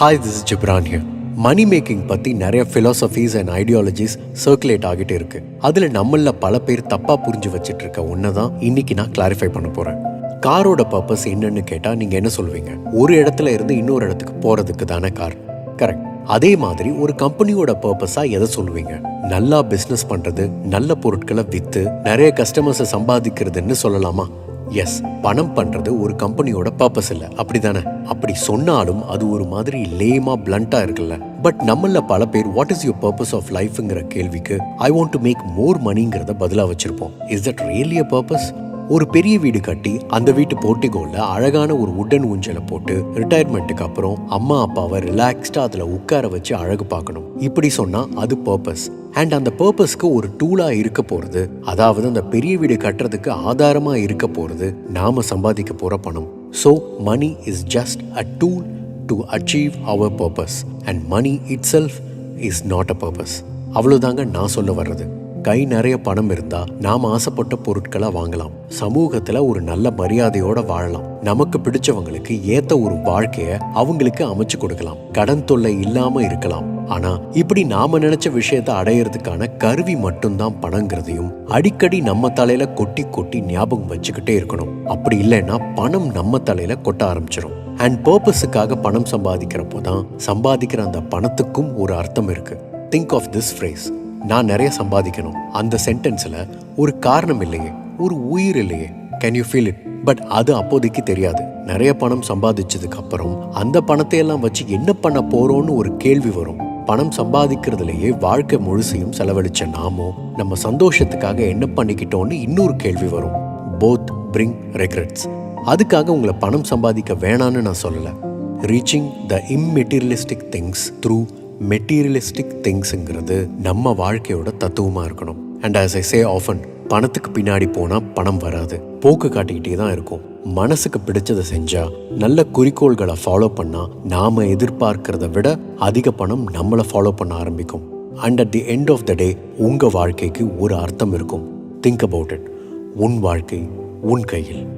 Hi this Ghibran here money making பற்றி நிறைய philosophies and ideologies circulate ஆகிட்டு இருக்கு. அதில் நம்மள பல பேர் தப்பாக புரிஞ்சு வச்சுட்டு இருக்க ஒன்று தான் இன்னைக்கு நான் கிளாரிஃபை பண்ண போகிறேன் காரோட பர்பஸ் என்னன்னு கேட்டால் நீங்கள் என்ன சொல்வீங்க? ஒரு இடத்துல இருந்து இன்னொரு இடத்துக்கு போகிறதுக்கு தானே கார் கரெக்ட் அதே மாதிரி ஒரு கம்பெனியோட பர்பஸாக எதை சொல்லுவீங்க நல்லா பிஸ்னஸ் பண்ணுறது நல்ல பொருட்களை விற்று நிறைய கஸ்டமர்ஸை சம்பாதிக்கிறதுன்னு சொல்லலாமா? எஸ் பணம் பண்றது ஒரு கம்பெனியோட பர்பஸ் இல்ல. அப்படிதானே? அப்படி சொன்னாலும் அது ஒரு மாதிரி லேமா பிளண்டா இருக்குல்ல. பட் நம்மள பல பேர் what is your purpose of லைஃப்ங்கிற கேள்விக்கு I want to make more மணிங்கிறத பதிலா வச்சிருப்போம். Is that really a purpose ஒரு பெரிய வீடு கட்டி அந்த வீட்டு போர்ட்டிகோல அழகான ஒரு உட்டன் ஊஞ்சலை போட்டு ரிட்டையர்மெண்ட்டுக்கு அப்புறம் அம்மா அப்பாவை ரிலாக்ஸ்டா அதுல உட்கார வச்சு அழகு பார்க்கணும். இப்படி சொன்னா அது பர்பஸ் அண்ட் அந்த பர்பஸ்க்கு ஒரு டூலா இருக்க போறது அதாவது அந்த பெரிய வீடு கட்டுறதுக்கு ஆதாரமா இருக்க போறது நாம சம்பாதிக்க போற பணம். So money is just a tool to achieve our purpose and money itself is not a purpose அவ்வளவுதாங்க நான் சொல்ல வர்றது. கை நிறைய பணம் இருந்தா நாம் ஆசைப்பட்ட பொருட்களை வாங்கலாம். சமூகத்துல ஒரு நல்ல மரியாதையோட வாழலாம். நமக்கு பிடிச்சவங்களுக்கு ஏத்த ஒரு வாழ்க்கைய அவங்களுக்கு அமைச்சு கொடுக்கலாம். கடன் தொல்லை இல்லாம இருக்கலாம். ஆனா இப்படி நாம நினைச்ச விஷயத்த அடையிறதுக்கான கருவி மட்டும்தான் பணங்கிறதையும் அடிக்கடி நம்ம தலையில கொட்டி கொட்டி ஞாபகம் வச்சுக்கிட்டே இருக்கணும். அப்படி இல்லைன்னா பணம் நம்ம தலையில கொட்ட ஆரம்பிச்சிடும் அண்ட் பர்பஸுக்காக பணம் சம்பாதிக்கிறப்போ தான் சம்பாதிக்கிற அந்த பணத்துக்கும் ஒரு அர்த்தம் இருக்கு. திங்க் ஆஃப் திஸ் ஃப்ரேஸ் நான் நிறைய சம்பாதிக்கணும். அந்த சென்டென்ஸில் ஒரு காரணம் இல்லையே. ஒரு உயிர் இல்லையே. Can you feel it but அது அப்போதைக்கு தெரியாது. நிறைய பணம் சம்பாதிச்சதுக்கு அப்புறம் அந்த பணத்தை எல்லாம் வச்சு என்ன பண்ண போறோம்னு ஒரு கேள்வி வரும். பணம் சம்பாதிக்கிறதுலயே வாழ்க்கை முழுசையும் செலவழிச்ச நாமோ நம்ம சந்தோஷத்துக்காக என்ன பண்ணிக்கிட்டோம்னு இன்னொரு கேள்வி வரும். போத் பிரிங் ரெக்ரெட்ஸ் அதுக்காக உங்களை பணம் சம்பாதிக்க வேணான்னு நான் சொல்லலை. Reaching the immaterialistic things through materialistic திங்ஸுங்கிறது நம்ம வாழ்க்கையோட தத்துவமாக இருக்கணும். And as I say often பணத்துக்கு பின்னாடி போனால் பணம் வராது. போக்கு காட்டிக்கிட்டே தான் இருக்கும். மனசுக்கு பிடிச்சதை செஞ்சால் நல்ல குறிக்கோள்களை ஃபாலோ பண்ணால் நாம் எதிர்பார்க்கிறத விட அதிக பணம் நம்மளை ஃபாலோ பண்ண ஆரம்பிக்கும். And at the end of the day உங்கள் வாழ்க்கைக்கு ஒரு அர்த்தம் இருக்கும். திங்க் அபவுட் இட் உன் வாழ்க்கை உன் கையில்.